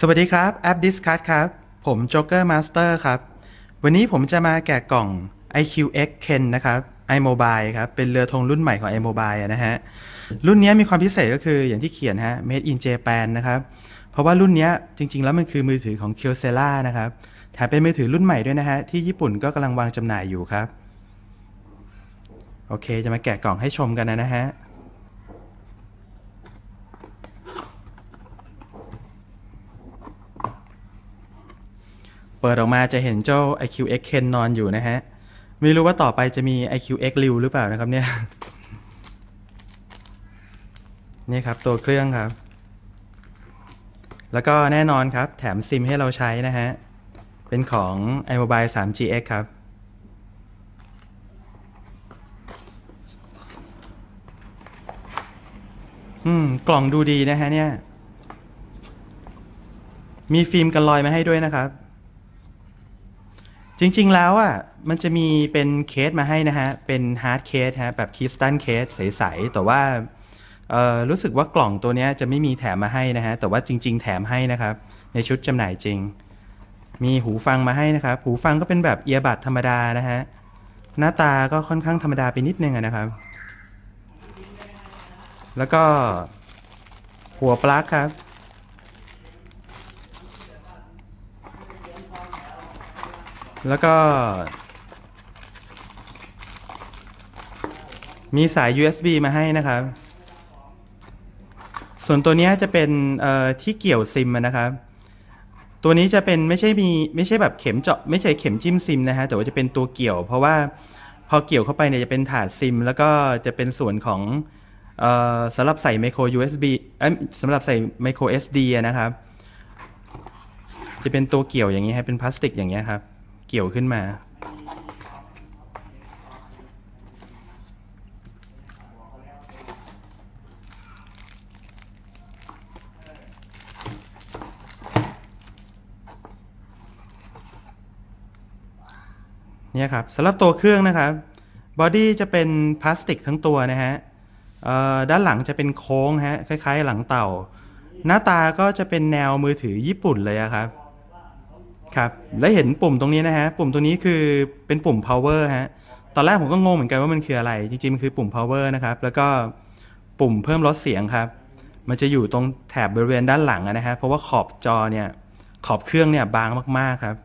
สวัสดีครับ แอป Discard ครับ ผม Joker Master ครับ วันนี้ผมจะมาแกะกล่อง IQX Ken นะครับ iMobile ครับ เป็นเรือธงรุ่นใหม่ของ iMobile นะฮะ รุ่นนี้มีความพิเศษก็คืออย่างที่เขียนฮะ Made in Japan นะครับ เพราะว่ารุ่นนี้จริง ๆ แล้วมันคือมือถือของ Kyocera นะครับ แถมเป็นมือถือรุ่นใหม่ด้วยนะฮะ ที่ญี่ปุ่นก็กำลังวางจำหน่ายอยู่ครับ โอเค จะมาแกะกล่องให้ชมกันนะฮะ เปิดออกมาจะเห็นเจ้า IQX Ken นอนอยู่นะฮะ ไม่รู้ว่าต่อไปจะมี IQX Liu หรือเปล่านะครับเนี่ย นี่ครับตัวเครื่องครับ แล้วก็แน่นอนครับ แถมซิมให้เราใช้นะฮะ เป็นของ iMobile 3GX ครับ อืม กล่องดูดีนะฮะเนี่ย มีฟิล์มกันรอยมาให้ด้วยนะครับ จริง ๆ แล้วอะมันจะมีเป็นเคสมาให้นะฮะ เป็นฮาร์ดเคสฮะแบบคริสตัลเคสใส ๆ แต่ว่าเอ่อรู้สึกว่ากล่องตัวนี้จะไม่มีแถมมาให้นะฮะ แต่ว่าจริง ๆ แถมให้นะครับ ในชุดจำหน่ายจริง มีหูฟังมาให้นะครับ หูฟังก็เป็นแบบเอียบัดธรรมดานะฮะ หน้าตาก็ค่อนข้างธรรมดาไปนิดนึงนะครับ แล้วก็หัวปลั๊กครับ แล้วก็ มีสาย USB มาให้นะครับ ส่วนตัวนี้จะเป็นที่เกี่ยวซิมนะครับ ตัวนี้จะเป็นไม่ใช่มีไม่ใช่แบบเข็มเจาะไม่ใช่เข็มจิ้มซิมนะฮะแต่ว่าจะเป็นตัวเกี่ยว เพราะว่าพอเกี่ยวเข้าไปเนี่ยจะเป็นถาดซิม แล้วก็จะเป็นส่วนของออสำหรับใส่ micro USB สำหรับใส่ micro SD นะครับ จะเป็นตัวเกี่ยวอย่างนี้ฮะเป็นพลาสติกอย่างเงี้ครับ กี่ยวขึ้นมา เนี่ยครับสำหรับตัวเครื่องนะครับบอดี้จะเป็นพลาสติกทั้งตัวนะฮะด้านหลังจะเป็นโค้งฮะคล้ายๆ หลังเต่า หน้าตาก็จะเป็นแนวมือถือญี่ปุ่นเลยครับ ครับและเห็นปุ่มตรงนี้นะฮะปุ่มตรงนี้คือเป็นปุ่ม power ฮะตอนแรกผมก็งงเหมือนกันว่ามันคืออะไร จริงๆมันคือปุ่ม power นะครับแล้วก็ปุ่มเพิ่มลดเสียงครับ มันจะอยู่ตรงแถบบริเวณด้านหลังนะฮะเพราะว่าขอบจอเนี่ยขอบเครื่องเนี่ยบางมากๆครับ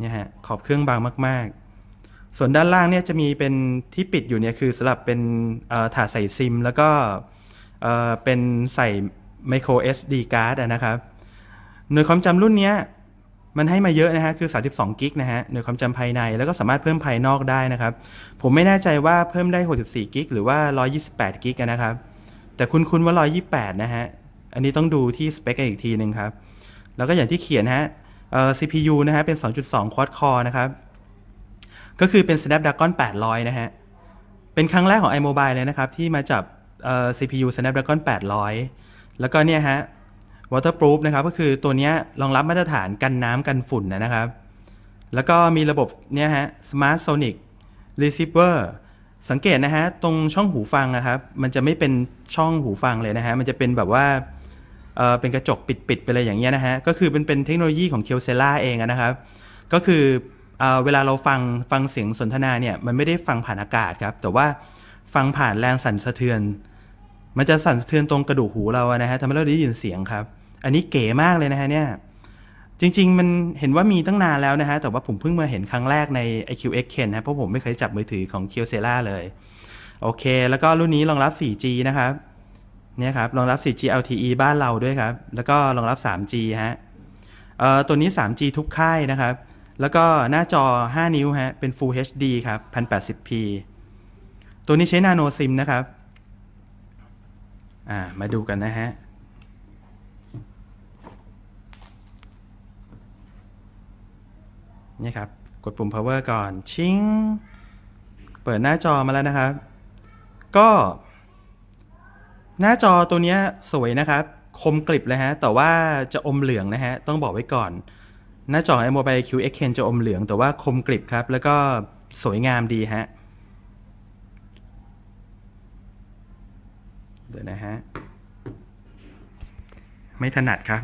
เนี่ยฮะขอบเครื่องบางมาก ๆ ส่วนด้านล่างเนี่ยจะมีเป็นที่ปิดอยู่เนี่ยคือสำหรับเป็นถาดใส่ซิม แล้วก็เป็นใส่ micro SD card นะครับหน่วยความจำรุ่นเนี้ย มันให้มาเยอะนะฮะ คือ 32 กิกนะฮะหน่วยความจำภายใน แล้วก็สามารถเพิ่มภายนอกได้นะครับ ผมไม่แน่ใจว่าเพิ่มได้ 64 กิกหรือว่า 128 กิกนะครับ แต่คุณคุณว่า 128 นะฮะ อันนี้ต้องดูที่สเปคกันอีกทีหนึ่งครับ แล้วก็อย่างที่เขียนฮะเอ่อ CPU นะฮะ เป็น 2.2 quad core นะครับ ก็คือเป็น Snapdragon 800 นะฮะ เป็นครั้งแรกของ iMobile เลยนะครับ ที่มาจับเอ่อ CPU Snapdragon 800 แล้วก็เนี่ยฮะ waterproof นะครับก็คือตัวนี้รองรับมาตรฐานกันน้ำกันฝุ่นนะครับ แล้วก็มีระบบเนี่ยฮะ Smart Sonic Receiver สังเกตนะฮะตรงช่องหูฟังนะครับ มันจะไม่เป็นช่องหูฟังเลยนะฮะมันจะเป็นแบบว่าเออเป็นกระจกปิดๆไปเลยอย่างเงี้ยนะฮะก็คือเป็นเป็นเทคโนโลยีของ k คียวเซล่าเองนะครับ ก็คือเออเวลาเราฟังฟังเสียงสนทนาเนี่ยมันไม่ได้ฟังผ่านอากาศครับ แต่ว่าฟังผ่านแรงสั่นสะเทือน มันจะสั่นสะเทือนตรงกระดูกหูเรานะฮะทำให้เราได้ยินเสียงครับ อันนี้เก๋มากเลยนะฮะเนี่ย จริง ๆ มันเห็นว่ามีตั้งนานแล้วนะฮะ แต่ว่าผมเพิ่งมาเห็นครั้งแรกใน IQX Ken นะเพราะผมไม่เคยจับมือถือของ k คียวเซล่าเลย โอเค แล้วก็รุ่นนี้รองรับ 4G นะครับเนี่ยครับรองรับ 4G LTE บ้านเราด้วยครับ แล้วก็รองรับ 3G ฮะเอ่อตัวนี้ 3G ทุกค่ายนะครับ แล้วก็หน้าจอ 5 นิ้วฮะ เป็น Full HD ครับ 1080p ตัวนี้ใช้ Nano SIM นะครับ อ่า มาดูกันนะฮะ นี่ครับ กดปุ่ม power ก่อน ชิง เปิดหน้าจอมาแล้วนะครับ ก็ หน้าจอตัวนี้สวยนะครับ คมกริบเลยฮะ แต่ว่าจะอมเหลืองนะฮะ ต้องบอกไว้ก่อน หน้าจอ iMobile QX Ken จะอมเหลือง แต่ว่าคมกริบครับ แล้วก็สวยงามดีฮะ เดี๋ยวนะฮะ ไม่ถนัดครับ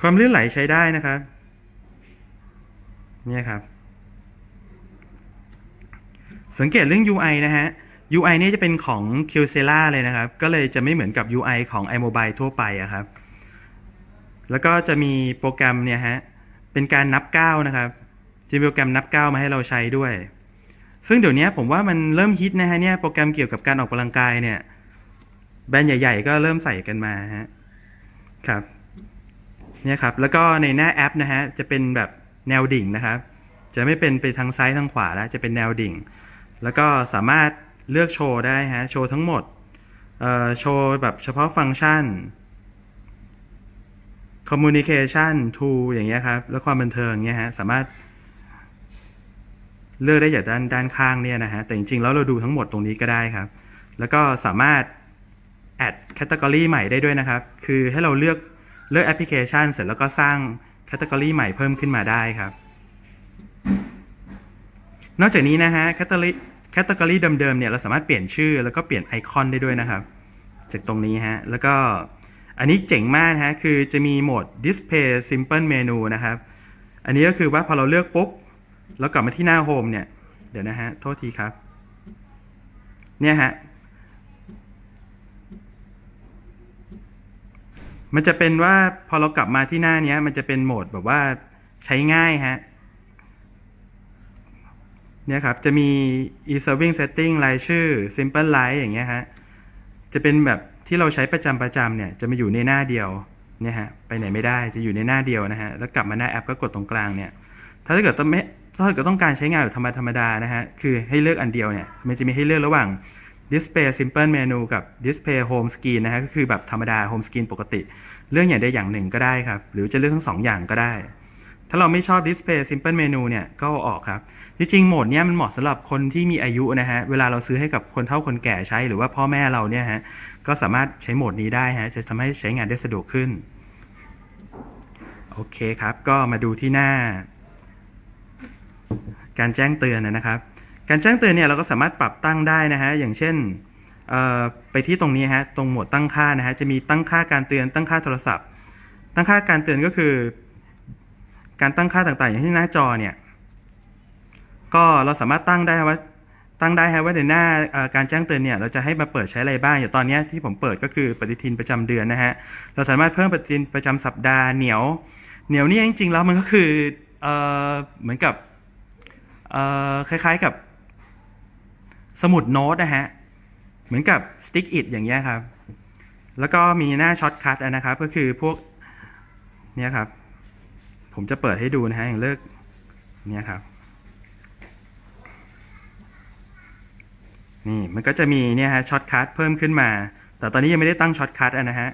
ความลื่นไหลใช้ได้นะครับ เนี่ยครับ สังเกตเรื่อง UI นะฮะ UI เนี่ยจะเป็นของ q s e l a เลยนะครับ ก็เลยจะไม่เหมือนกับ UI ของ iMobile ทั่วไปอะครับ แล้วก็จะมีโปรแกรมเนี่ยฮะ เป็นการนับก้าวนะครับจะมีโปรแกรมนับก้าวมาให้เราใช้ด้วย ซึ่งเดี๋ยวนี้ผมว่ามันเริ่มฮิตนะฮะเนี่ยโปรแกรมเกี่ยวกับการออกกำลังกายเนี่ย แบรนด์ใหญ่ ๆ ก็เริ่มใส่กันมาฮะ ครับ เนี่ยครับแล้วก็ในหน้าแอปนะฮะจะเป็นแบบแนวดิ่งนะครับ จะไม่เป็นไปทางซ้ายทางขวาแล้วจะเป็นแนวดิ่ง แล้วก็สามารถเลือกโชว์ได้ฮะโชว์ทั้งหมดโชว์แบบเฉพาะฟังก์ชัน communication tool อย่างเงี้ยครับ แล้วความบันเทิงเงี้ยฮะสามารถเลือกได้จากด้านด้านข้างเนี่ยนะฮะ แต่จริงๆ แล้วเราดูทั้งหมดตรงนี้ก็ได้ครับ แล้วก็สามารถ add category ใหม่ได้ด้วยนะครับ คือให้เราเลือก เลือกแอปพลิเคชันเสร็จแล้วก็สร้าง category ใหม่เพิ่มขึ้นมาได้ครับ นอกจากนี้นะฮะ category category เดิมๆเนี่ยเราสามารถเปลี่ยนชื่อแล้วก็เปลี่ยนไอคอนได้ด้วยนะครับ จากตรงนี้ฮะแล้วก็อันนี้เจ๋งมากนะฮะคือจะมีโหมด display simple menu นะครับ อันนี้ก็คือว่าพอเราเลือกปุ๊บแล้วกลับมาที่หน้าโฮมเนี่ย เดี๋ยวนะฮะ โทษทีครับ เนี่ยฮะ มันจะเป็นว่าพอเรากลับมาที่หน้านี้มันจะเป็นโหมดแบบว่าใช้ง่ายฮะเนี่ยครับ จะมี e-serving setting รายชื่อ simple light อย่างเงี้ยฮะ จะเป็นแบบที่เราใช้ประจำประจำเนี่ย จะมาอยู่ในหน้าเดียวเนี่ยฮะ ไปไหนไม่ได้ จะอยู่ในหน้าเดียวนะฮะ แล้วกลับมาหน้าแอปก็กดตรงกลางเนี่ย ถ้าเกิดต้องไม่ถ้าเกิดต้องการใช้งานแบบธรรมดาธรรมดานะฮะ คือให้เลือกอันเดียวเนี่ย มันจะมีให้เลือกระหว่าง display simple menu กับ display home screen นะฮะก็คือแบบธรรมดา home screen ปกติ เรื่องอย่างใดอย่างหนึ่งก็ได้ครับ หรือจะเลือกทั้งสองอย่างก็ได้ ถ้าเราไม่ชอบ display simple menu เนี่ยก็อออกครับ จริงๆ โหมดเนี้ยมันเหมาะสำหรับคนที่มีอายุนะฮะ เวลาเราซื้อให้กับคนเฒ่าคนแก่ใช้ หรือว่าพ่อแม่เราเนี่ยฮะ ก็สามารถใช้โหมดนี้ได้ฮะ จะทำให้ใช้งานได้สะดวกขึ้น โอเคครับ ก็มาดูที่หน้า การแจ้งเตือนนะครับ การแจ้งเตือนเนี่ยเราก็สามารถปรับตั้งได้นะฮะอย่างเช่นไปที่ตรงนี้ฮะตรงหมวดตั้งค่านะฮะจะมีตั้งค่าการเตือนตั้งค่าโทรศัพท์ ตั้งค่าการเตือนก็คือ การตั้งค่าต่างๆ อย่างที่หน้าจอเนี่ยก็เราสามารถตั้งได้ว่าตั้งได้ฮะว่าในหน้าการแจ้งเตือนเนี่ยเราจะให้มาเปิดใช้อะไรบ้างอย่างตอนนี้ที่ผมเปิดก็คือปฏิทินประจำเดือนนะฮะเราสามารถเพิ่มปฏิทินประจำสัปดาห์เหนียว เหนียวนี่จริงๆแล้วมันก็คือเอเหมือนกับคล้ายๆกับ สมุดโน้ตนะฮะ เหมือนกับ Stick It อย่างเงี้ยครับ แล้วก็มีหน้าช็อตคัทนะครับ ก็คือพวกเนี่ยครับ ผมจะเปิดให้ดูนะฮะ อย่างเลิกเนี่ยครับ นี่มันก็จะมีเนี่ยฮะช็อตคัทเพิ่มขึ้นมา แต่ตอนนี้ยังไม่ได้ตั้งช็อตคัทนะฮะ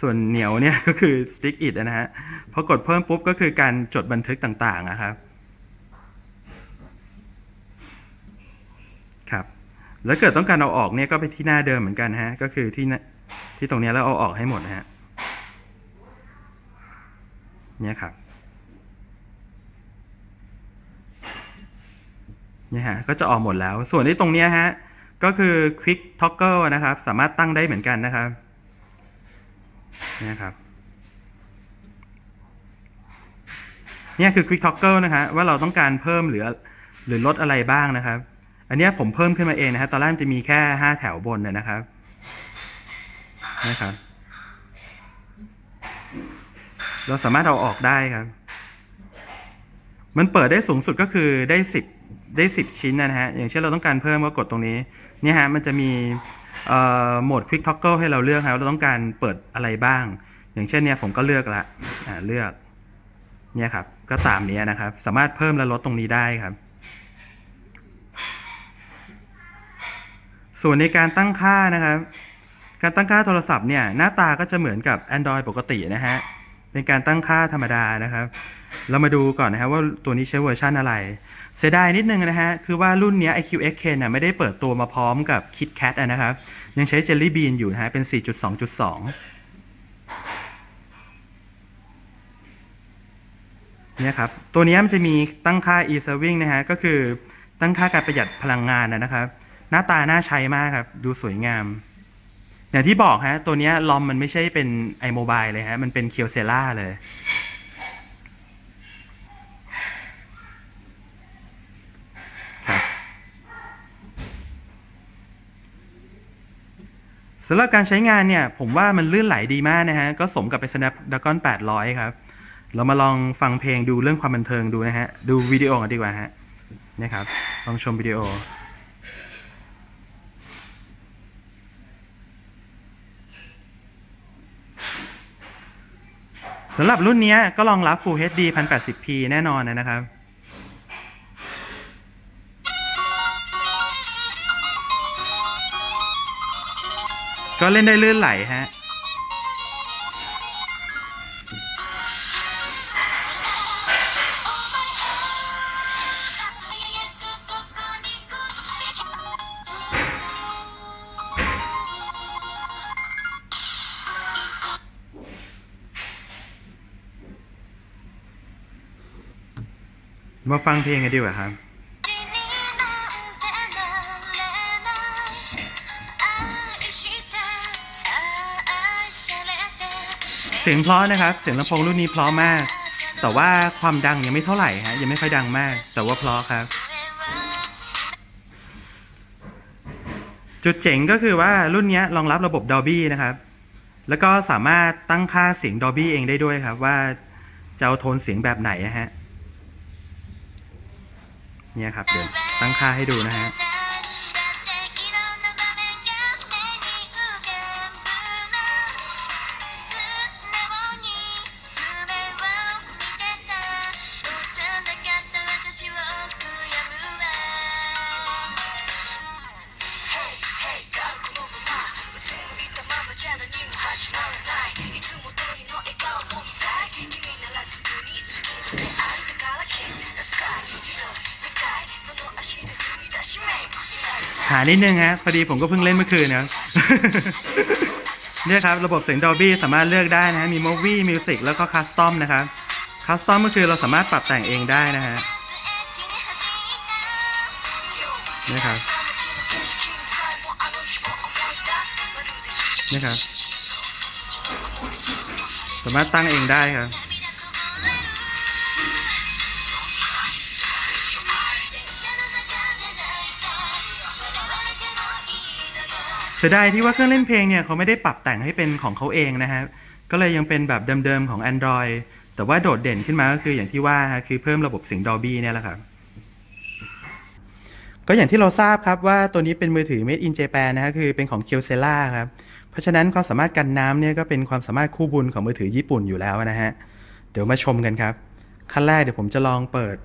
ส่วนเหนียวเนี่ยก็คือ Stick It นะฮะ พอกดเพิ่มปุ๊บก็คือการจดบันทึกต่างๆนะครับครับ แล้วเกิดต้องการเอาออกเนี่ยก็ไปที่หน้าเดิมเหมือนกันฮะ ก็คือที่ที่ตรงนี้แล้วเอาออกให้หมดนะฮะ เนี่ยครับ เนี่ยฮะ ก็จะออกหมดแล้ว ส่วนที่ตรงเนี้ยฮะ ก็คือ Quick Toggle นะครับ สามารถตั้งได้เหมือนกันนะครับ เนี่ยครับเนี่ยคือ Quick Toggle นะฮะว่าเราต้องการเพิ่มหรือหรือลดอะไรบ้างนะครับ อันนี้ผมเพิ่มขึ้นมาเองนะฮะตอนแรกจะมีแค่ห้าแถวบนนะครับนะครับ เราสามารถเอาออกได้ครับ มันเปิดได้สูงสุดก็คือได้สิบได้สิบชิ้นนะฮะ อย่างเช่นเราต้องการเพิ่มก็กดตรงนี้ เนี่ยฮะมันจะมีโหมด Quick Toggle ให้เราเลือกครับเราต้องการเปิดอะไรบ้าง อย่างเช่นเนี่ยผมก็เลือกละอ่าเลือก เนี่ยครับ ก็ตามนี้นะครับ สามารถเพิ่มและลดตรงนี้ได้ครับ ส่วนในการตั้งค่านะครับ การตั้งค่าโทรศัพท์เนี่ยหน้าตาก็จะเหมือนกับ Android ปกตินะฮะ เป็นการตั้งค่าธรรมดานะครับ เรามาดูก่อนนะครับว่าตัวนี้ใช้เวอร์ชันอะไร เสียดายนิดนึงนะฮะ คือว่ารุ่นนี้ iQXK น่ะไม่ได้เปิดตัวมาพร้อมกับ KitKat นะครับ ยังใช้ Jelly Bean อยู่นะฮะ เป็น 4.2.2 เนี่ยครับ ตัวนี้มันจะมีตั้งค่า e-serving นะฮะ ก็คือตั้งค่าการประหยัดพลังงานนะครับ หน้าตาน่าใช้มากครับ ดูสวยงาม อย่างที่บอกฮะ ตัวนี้ลอมมันไม่ใช่เป็นไอโมบายเลยฮะ มันเป็นเคียวเซล่าเลย ครับสำหรับการใช้งานเนี่ย ผมว่ามันลื่นไหลดีมากนะฮะ ก็สมกับเป็น Snapdragon 800 ครับ เรามาลองฟังเพลงดูเรื่องความบันเทิงดูนะฮะ ดูวิดีโอกันดีกว่าฮะนี่ครับ ลองชมวิดีโอ สำหรับรุ่นนี้ก็รองรับ Full HD 1080p แน่นอนนะครับ ก็เล่นได้ลื่นไหลฮะาฟังเพลงกันดีกว่าครับเสียงเพราะนะครับ เสียงลำโพงรุ่นนี้เพราะมาก แต่ว่าความดังยังไม่เท่าไหร่ฮะยังไม่ค่อยดังมาก แต่ว่าเพราะครับ จุดเจ๋งก็คือว่ารุ่นนี้รองรับระบบ Dolby นะครับ แล้วก็สามารถตั้งค่าเสียง Dolby เองได้ด้วยครับ ว่าจะเอาโทนเสียงแบบไหนนะฮะ เนี่ยครับเดี๋ยวตั้งค่าให้ดูนะฮะานิดนึงฮะพอดีผมก็เพิ่งเล่นเมื่อคืนนะเนี่ยครับระบบเสียง Dolby สามารถเลือกได้นะฮะมี Movie Music แล้วก็ Custom นะครับ Custom ก็คือเราสามารถปรับแต่งเองได้นะฮะเนี่ยครับเนี่ยครับสามารถตั้งเองได้ครับ เสียดายที่ว่าเครื่องเล่นเพลงเนี่ยเขาไม่ได้ปรับแต่งให้เป็นของเขาเองนะฮะ ก็เลยยังเป็นแบบเดิมๆของ Android แต่ว่าโดดเด่นขึ้นมาก็คืออย่างที่ว่าฮะคือเพิ่มระบบเสียง Dolby เนี่ยแหละครับก็อย่างที่เราทราบครับว่าตัวนี้เป็นมือถือ Made in Japan นะฮะคือเป็นของ Kyocera ครับ เพราะฉะนั้นความสามารถกันน้ำเนี่ยก็เป็นความสามารถคู่บุญของมือถือญี่ปุ่นอยู่แล้วนะฮะ เดี๋ยวมาชมกันครับ ขั้นแรกเดี๋ยวผมจะลองเปิด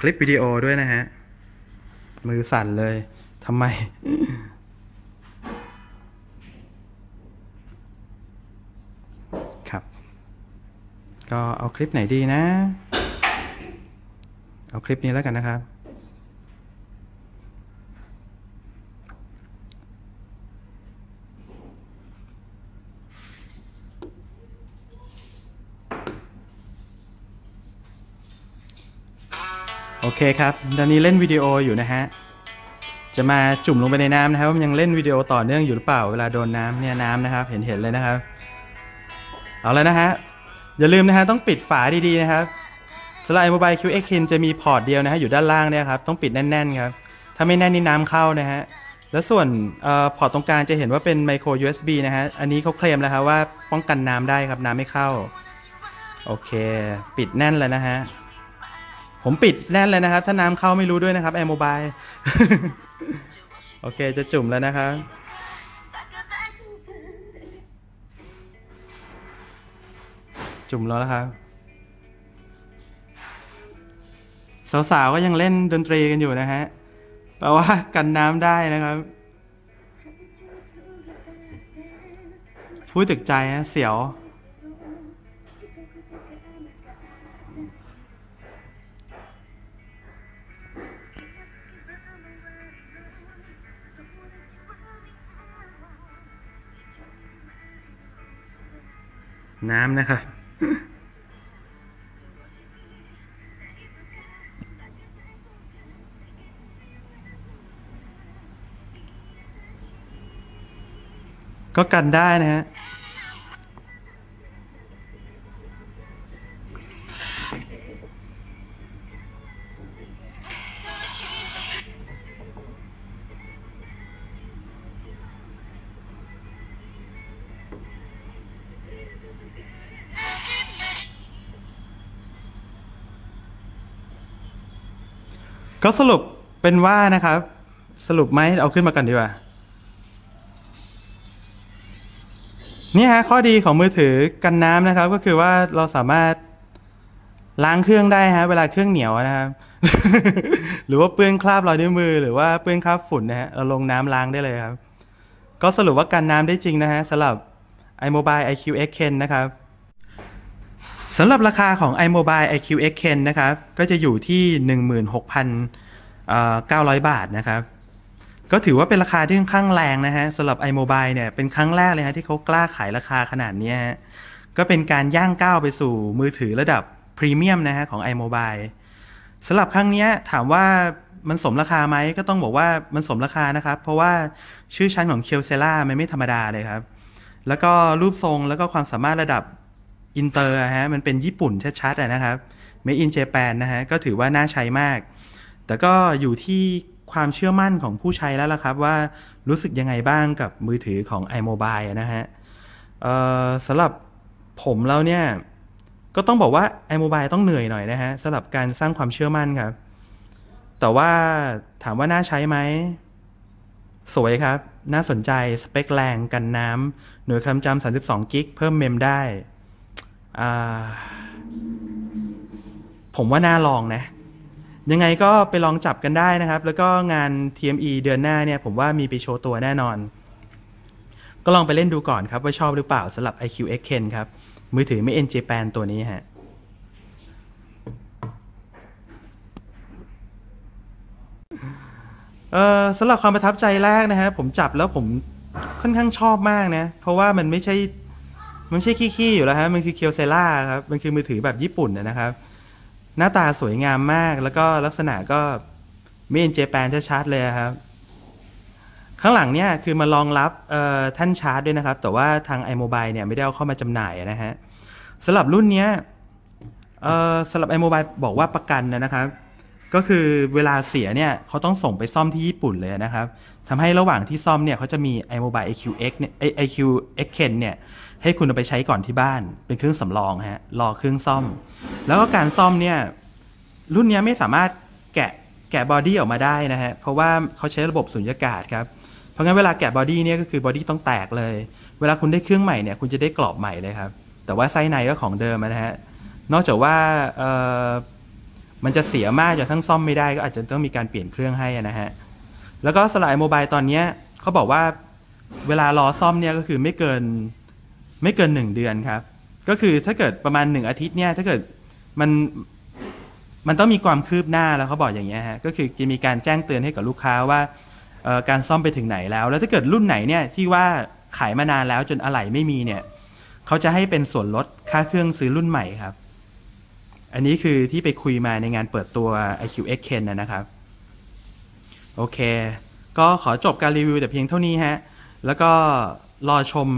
คลิปวิดีโอด้วยนะฮะ มือสั่นเลยทำไม ครับ ก็เอาคลิปไหนดีนะ เอาคลิปนี้แล้วกันนะครับ โอเคครับตอนนี้เล่นวิดีโออยู่นะฮะจะมาจุ่มลงไปในน้ำนะครับว่ามันยังเล่นวิดีโอต่อเนื่องอยู่หรือเปล่าเวลาโดนน้ำเนี่ยน้ำนะครับ เห็นเห็นเลยนะครับ เอาเลยนะฮะ อย่าลืมนะฮะต้องปิดฝาดีๆนะครับสไลด์ Mobile QX Kin จะมีพอร์ตเดียวนะฮะอยู่ด้านล่างเนี่ยครับต้องปิดแน่นๆครับถ้าไม่แน่นนี่น้ำเข้านะฮะแล้วส่วนออพอร์ตตรงกลางจะเห็นว่าเป็น micro USB นะฮะอันนี้เขาเคลมแล้วครับว่าป้องกันน้ำได้ครับน้ำไม่เข้าโอเค ปิดแน่นเลยนะฮะผมปิดแน่นเลยนะครับ ถ้าน้ำเข้าไม่รู้ด้วยนะครับ Air Mobile โอเคจะจุ่มแล้วนะครับ จุ่มแล้วนะครับ สาวๆก็ยังเล่นดนตรีกันอยู่นะฮะแปลว่ากันน้ำได้นะครับ พูดจากใจนะเสียวน้ำนะครับ ก็กันได้นะฮะ ก็สรุปเป็นว่านะครับ สรุปไหมเอาขึ้นมากันดีกว่านี่ฮะข้อดีของมือถือกันน้ำนะครับ ก็คือว่าเราสามารถล้างเครื่องได้ฮะเวลาเครื่องเหนียวนะครับ หรือว่าเปื้อนคราบรอยนิ้วมือ หรือว่าเปื้อนคราบฝุ่นนะฮะเราลงน้ำล้างได้เลยครับ ก็สรุปว่ากันน้ำได้จริงนะฮะสำหรับ iMobile IQ X Ken นะครับ สำหรับราคาของ iMobile IQ X Ken นะครับ ก็จะอยู่ที่ 16,900 บาทนะครับ ก็ถือว่าเป็นราคาที่ค่อนข้างแรงนะฮะสำหรับ iMobile เนี่ยเป็นครั้งแรกเลยฮะที่เขากล้าขายราคาขนาดนี้ฮะก็เป็นการย่างก้าวไปสู่มือถือระดับพรีเมียมนะฮะของ iMobile สำหรับครั้งนี้ถามว่ามันสมราคาไหมก็ต้องบอกว่ามันสมราคานะครับ เพราะว่าชื่อชั้นของ k i l s e l a มันไม่ธรรมดาเลยครับ แล้วก็รูปทรงแล้วก็ความสามารถระดับ อินเตอร์ฮะมันเป็นญี่ปุ่นชัดๆนะครับ Made in Japan นะฮะก็ถือว่าน่าใช้มาก แต่ก็อยู่ที่ความเชื่อมั่นของผู้ใช้แล้วล่ะครับว่ารู้สึกยังไงบ้างกับมือถือของ iMobile นะฮะสำหรับผมแล้วเนี่ยก็ต้องบอกว่า iMobile ต้องเหนื่อยหน่อยนะฮะสำหรับการสร้างความเชื่อมั่นครับ แต่ว่าถามว่าน่าใช้ไหม สวยครับ น่าสนใจสเปคแรงกันน้ำหน่วยความจำ32 กิก เพิ่มเมมได้ ผมว่าน่าลองนะ ยังไงก็ไปลองจับกันได้นะครับ แล้วก็งาน TME เดือนหน้าเนี่ย ผมว่ามีไปโชว์ตัวแน่นอน ก็ลองไปเล่นดูก่อนครับ ว่าชอบหรือเปล่าสำหรับ IQ X Ken ครับ มือถือไม่ NJ Pan ตัวนี้ฮะเออสำหรับความประทับใจแรกนะฮะผมจับแล้วผมค่อนข้างชอบมากนะ เพราะว่ามันไม่ใช่ มันไม่ใช่ขี้ๆอยู่แล้วฮะมันคือเคียวเซล่าครับมันคือมือถือแบบญี่ปุ่นนะครับ หน้าตาสวยงามมากแล้วก็ลักษณะก็เมนเจแปนชัดๆเลยครับ ข้างหลังเนี่ยคือมารองรับแท่านชาร์จด้วยนะครับ แต่ว่าทาง iMobile เนี่ยไม่ได้เอาเข้ามาจำหน่ายนะฮะสำหรับรุ่นเนี้ยสำหรับ iMobile บอกว่าประกันนะครับ ก็คือเวลาเสียเนี่ยเขาต้องส่งไปซ่อมที่ญี่ปุ่นเลยนะครับทำให้ระหว่างที่ซ่อมเนี่ยเขาจะมี iMobile IQX เนี่ย IQ X Ken เนี่ยให้คุณเอาไปใช้ก่อนที่บ้าน เป็นเครื่องสำรองฮะรอเครื่องซ่อม แล้วก็การซ่อมเนี่ยรุ่นเนี้ยไม่สามารถแกะแกะบอดี้ออกมาได้นะฮะเพราะว่าเขาใช้ระบบสุญญากาศครับเพราะงั้นเวลาแกะบอดี้เนี่ยก็คือบอดี้ต้องแตกเลย เวลาคุณได้เครื่องใหม่เนี่ยคุณจะได้กรอบใหม่เลยครับแต่ว่าไส้ในก็ของเดิมนะฮะนอกจากว่า มันจะเสียมากจนทั้งซ่อมไม่ได้ก็อาจจะต้องมีการเปลี่ยนเครื่องให้นะฮะ แล้วก็สลายโมบายตอนเนี้ยเขาบอกว่าเวลารอซ่อมเนี่ยก็คือไม่เกินไม่เกินหนึ่งเดือนครับ ก็คือถ้าเกิดประมาณหนึ่งอาทิตย์เนี่ยถ้าเกิดมันมันต้องมีความคืบหน้าแล้วเขาบอกอย่างเงี้ยฮะก็คือจะมีการแจ้งเตือนให้กับลูกค้าว่าการซ่อมไปถึงไหนแล้ว แล้วถ้าเกิดรุ่นไหนเนี่ยที่ว่าขายมานานแล้วจนอะไหล่ไม่มีเนี่ยเขาจะให้เป็นส่วนลดค่าเครื่องซื้อรุ่นใหม่ครับ อันนี้คือที่ไปคุยมาในงานเปิดตัว IQ X Ken นะครับ โอเค ก็ขอจบการรีวิวแต่เพียงเท่านี้ฮะ แล้วก็รอชม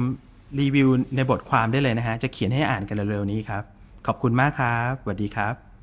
รีวิวในบทความได้เลยนะฮะ จะเขียนให้อ่านกันเร็วๆนี้ครับ ขอบคุณมากครับสวัสดีครับ